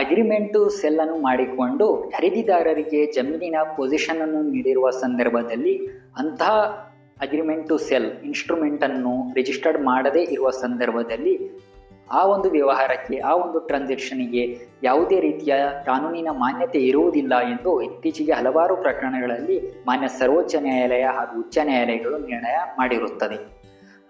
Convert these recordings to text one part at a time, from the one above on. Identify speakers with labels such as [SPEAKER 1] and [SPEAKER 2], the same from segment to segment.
[SPEAKER 1] Agreement cell ಅನ್ನು ಮಾಡಿಕೊಂಡು ಖರೀದಿದಾರರಿಗೆ ಜಮೀನಿನ ಪೊಸಿಷನ್ ಅನ್ನು ನೀಡಿರುವ ಸಂದರ್ಭದಲ್ಲಿ ಅಂತಹ ಟು ಸೆಲ್ ಇನ್ಸ್ಟ್ರೂಮೆಂಟ್ ಅನ್ನು ರಿಜಿಸ್ಟರ್ಡ್ ಮಾಡದೇ ಇರುವ ಸಂದರ್ಭದಲ್ಲಿ ಆ ಒಂದು ವ್ಯವಹಾರಕ್ಕೆ, ಆ ಒಂದು ಟ್ರಾನ್ಸಾಕ್ಷನ್ಗೆ ಯಾವುದೇ ರೀತಿಯ ಕಾನೂನಿನ ಮಾನ್ಯತೆ ಇರುವುದಿಲ್ಲ ಎಂದು ಇತ್ತೀಚೆಗೆ ಹಲವಾರು ಪ್ರಕರಣಗಳಲ್ಲಿ ಮಾನ್ಯ ಸರ್ವೋಚ್ಚ ನ್ಯಾಯಾಲಯ ಹಾಗೂ ಉಚ್ಚ ನ್ಯಾಯಾಲಯಗಳು ನಿರ್ಣಯ ಮಾಡಿರುತ್ತದೆ.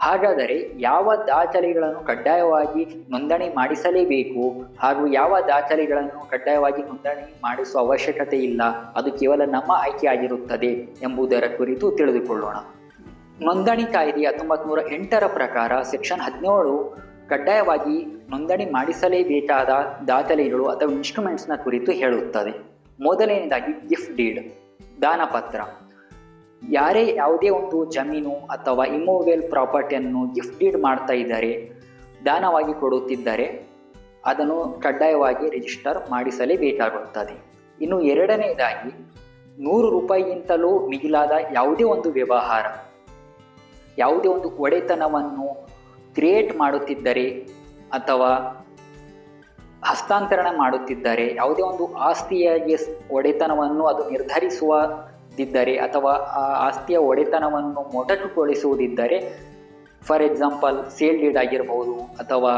[SPEAKER 1] ಹಾಗಾದರೆ ಯಾವ ದಾಖಲೆಗಳನ್ನು ಕಡ್ಡಾಯವಾಗಿ ನೋಂದಣಿ ಮಾಡಿಸಲೇಬೇಕು? ಹಾಗೂ ಯಾವ ದಾಖಲೆಗಳನ್ನು ಕಡ್ಡಾಯವಾಗಿ ನೋಂದಣಿ ಮಾಡಿಸುವ ಅವಶ್ಯಕತೆ ಇಲ್ಲ? ಅದು ಕೇವಲ ನಮ್ಮ ಆಯ್ಕೆಯಾಗಿರುತ್ತದೆ ಎಂಬುದರ ಕುರಿತು ತಿಳಿದುಕೊಳ್ಳೋಣ. ನೋಂದಣಿ ಕಾಯ್ದೆ ಹತ್ತೊಂಬತ್ತು ನೂರ ಎಂಟರ ಪ್ರಕಾರ ಸೆಕ್ಷನ್ ಹದಿನೇಳು ಕಡ್ಡಾಯವಾಗಿ ನೋಂದಣಿ ಮಾಡಿಸಲೇಬೇಕಾದ ದಾಖಲೆಗಳು ಅಥವಾ ಇನ್ಸ್ಟ್ರೂಮೆಂಟ್ಸ್ನ ಕುರಿತು ಹೇಳುತ್ತದೆ. ಮೊದಲನೇದಾಗಿ ಗಿಫ್ಟ್ ಡೀಡ್, ದಾನಪತ್ರ. ಯಾರೇ ಯಾವುದೇ ಒಂದು ಜಮೀನು ಅಥವಾ ಇಮೋವೇಲ್ ಪ್ರಾಪರ್ಟಿಯನ್ನು ಗಿಫ್ಟ್ ಡೀಡ್ ಮಾಡ್ತಾ ಇದ್ದಾರೆ, ದಾನವಾಗಿ ಕೊಡುತ್ತಿದ್ದರೆ, ಅದನ್ನು ಕಡ್ಡಾಯವಾಗಿ ರಿಜಿಸ್ಟರ್ ಮಾಡಿಸಲೇಬೇಕಾಗುತ್ತದೆ ಇನ್ನು ಎರಡನೇದಾಗಿ, ನೂರು ರೂಪಾಯಿಗಿಂತಲೂ ಮಿಗಿಲಾದ ಯಾವುದೇ ಒಂದು ವ್ಯವಹಾರ, ಯಾವುದೇ ಒಂದು ಒಡೆತನವನ್ನು ಕ್ರಿಯೇಟ್ ಮಾಡುತ್ತಿದ್ದರೆ ಅಥವಾ ಹಸ್ತಾಂತರಣ ಮಾಡುತ್ತಿದ್ದರೆ, ಯಾವುದೇ ಒಂದು ಆಸ್ತಿಯಾಗಿ ಒಡೆತನವನ್ನು ಅದು ನಿರ್ಧರಿಸುವುದಿದ್ದರೆ ಅಥವಾ ಆ ಆಸ್ತಿಯ ಒಡೆತನವನ್ನು ಮೊಟಕುಗೊಳಿಸುವುದಿದ್ದರೆ, ಫಾರ್ ಎಕ್ಸಾಂಪಲ್, ಸೇಲ್ ಡೀಡ್ ಆಗಿರಬಹುದು ಅಥವಾ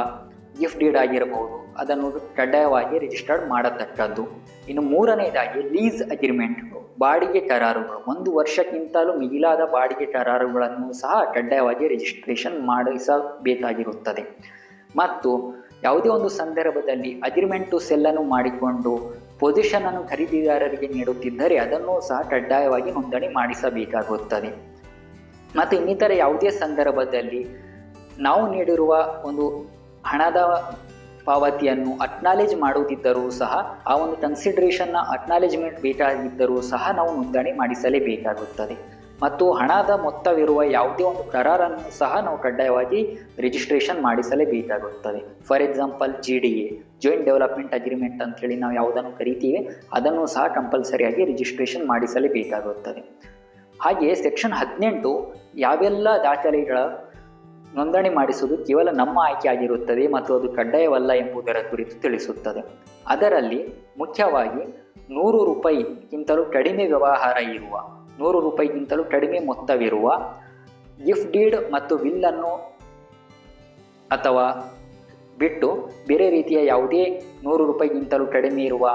[SPEAKER 1] ಗಿಫ್ಟ್ ಡೀಡ್ ಆಗಿರಬಹುದು, ಅದನ್ನು ಕಡ್ಡಾಯವಾಗಿ ರಿಜಿಸ್ಟರ್ಡ್ ಮಾಡತಕ್ಕದ್ದು. ಇನ್ನು ಮೂರನೇದಾಗಿ, ಲೀಸ್ ಅಗ್ರಿಮೆಂಟ್ಗಳು, ಬಾಡಿಗೆ ಕರಾರುಗಳು. ಒಂದು ವರ್ಷಕ್ಕಿಂತಲೂ ಮಿಗಿಲಾದ ಬಾಡಿಗೆ ಕರಾರುಗಳನ್ನು ಸಹ ಕಡ್ಡಾಯವಾಗಿ ರಿಜಿಸ್ಟ್ರೇಷನ್ ಮಾಡಿಸಬೇಕಾಗಿರುತ್ತದೆ. ಮತ್ತು ಯಾವುದೇ ಒಂದು ಸಂದರ್ಭದಲ್ಲಿ ಅಗ್ರಿಮೆಂಟು ಸೆಲ್ಲನ್ನು ಮಾಡಿಕೊಂಡು ಪೊಸಿಷನ್ ಅನ್ನು ಖರೀದಿದಾರರಿಗೆ ನೀಡುತ್ತಿದ್ದರೆ ಅದನ್ನು ಸಹ ಕಡ್ಡಾಯವಾಗಿ ನೋಂದಣಿ ಮಾಡಿಸಬೇಕಾಗುತ್ತದೆ. ಮತ್ತು ಇನ್ನಿತರ ಯಾವುದೇ ಸಂದರ್ಭದಲ್ಲಿ ನಾವು ನೀಡಿರುವ ಒಂದು ಹಣದ ಪಾವತಿಯನ್ನು ಅಕ್ನಾಲೇಜ್ ಮಾಡುತ್ತಿದ್ದರೂ ಸಹ, ಆ ಒಂದು ಕನ್ಸಿಡ್ರೇಷನ್ನ ಅಕ್ನಾಲೇಜ್ಮೆಂಟ್ ಬೇಕಾಗಿದ್ದರೂ ಸಹ ನಾವು ನೋಂದಣಿ ಮಾಡಿಸಲೇಬೇಕಾಗುತ್ತದೆ. ಮತ್ತು ಹಣದ ಮೊತ್ತವಿರುವ ಯಾವುದೇ ಒಂದು ಕರಾರನ್ನು ಸಹ ನಾವು ಕಡ್ಡಾಯವಾಗಿ registration ಮಾಡಿಸಲೇಬೇಕಾಗುತ್ತದೆ. For example G D A joint development agreement ಅಂತೇಳಿ ನಾವು ಯಾವುದನ್ನು ಕರಿತೀವಿ, ಅದನ್ನು ಸಹ ಕಂಪಲ್ಸರಿಯಾಗಿ ರಿಜಿಸ್ಟ್ರೇಷನ್ ಮಾಡಿಸಲೇಬೇಕಾಗುತ್ತದೆ. ಹಾಗೆಯೇ ಸೆಕ್ಷನ್ ಹದಿನೆಂಟು ಯಾವೆಲ್ಲ ದಾಖಲೆಗಳ ನೋಂದಣಿ ಮಾಡಿಸುವುದು ಕೇವಲ ನಮ್ಮ ಆಯ್ಕೆಯಾಗಿರುತ್ತದೆ ಮತ್ತು ಅದು ಕಡ್ಡಾಯವಲ್ಲ ಎಂಬುದರ ಕುರಿತು ತಿಳಿಸುತ್ತದೆ. ಅದರಲ್ಲಿ ಮುಖ್ಯವಾಗಿ ನೂರು ರೂಪಾಯಿಗಿಂತಲೂ ಕಡಿಮೆ ವ್ಯವಹಾರ ಇರುವ ನೂರು ರೂಪಾಯಿಗಿಂತಲೂ ಕಡಿಮೆ ಮೊತ್ತವಿರುವ ಗಿಫ್ಟ್ ಡೀಡ್ ಮತ್ತು ವಿಲ್ಲನ್ನು ಅಥವಾ ಬಿಟ್ಟು ಬೇರೆ ರೀತಿಯ ಯಾವುದೇ ನೂರು ರೂಪಾಯಿಗಿಂತಲೂ ಕಡಿಮೆ ಇರುವ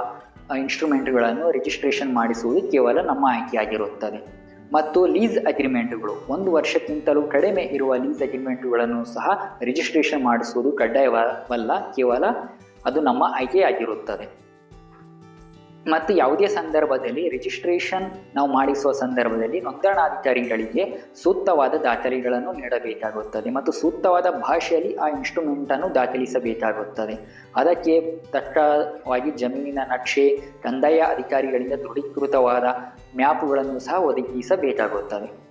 [SPEAKER 1] ಇನ್ಸ್ಟ್ರೂಮೆಂಟ್ಗಳನ್ನು ರಿಜಿಸ್ಟ್ರೇಷನ್ ಮಾಡಿಸುವುದು ಕೇವಲ ನಮ್ಮ ಆಯ್ಕೆಯಾಗಿರುತ್ತದೆ. ಮತ್ತು ಲೀಸ್ ಅಗ್ರಿಮೆಂಟ್ಗಳು, ಒಂದು ವರ್ಷಕ್ಕಿಂತಲೂ ಕಡಿಮೆ ಇರುವ ಲೀಸ್ ಅಗ್ರಿಮೆಂಟ್ಗಳನ್ನು ಸಹ ರಿಜಿಸ್ಟ್ರೇಷನ್ ಮಾಡಿಸುವುದು ಕಡ್ಡಾಯವಲ್ಲ, ಕೇವಲ ಅದು ನಮ್ಮ ಆಯ್ಕೆಯಾಗಿರುತ್ತದೆ. ಮತ್ತು ಯಾವುದೇ ಸಂದರ್ಭದಲ್ಲಿ ರಿಜಿಸ್ಟ್ರೇಷನ್ ನಾವು ಮಾಡಿಸುವ ಸಂದರ್ಭದಲ್ಲಿ ನೋಂದಣಾಧಿಕಾರಿಗಳಿಗೆ ಸೂಕ್ತವಾದ ದಾಖಲೆಗಳನ್ನು ನೀಡಬೇಕಾಗುತ್ತದೆ ಮತ್ತು ಸೂಕ್ತವಾದ ಭಾಷೆಯಲ್ಲಿ ಆ ಇನ್ಸ್ಟ್ರೂಮೆಂಟನ್ನು ದಾಖಲಿಸಬೇಕಾಗುತ್ತದೆ. ಅದಕ್ಕೆ ತಕ್ಕವಾಗಿ ಜಮೀನಿನ ನಕ್ಷೆ, ಕಂದಾಯ ಅಧಿಕಾರಿಗಳಿಂದ ದೃಢೀಕೃತವಾದ ಮ್ಯಾಪ್ಗಳನ್ನು ಸಹ ಒದಗಿಸಬೇಕಾಗುತ್ತದೆ.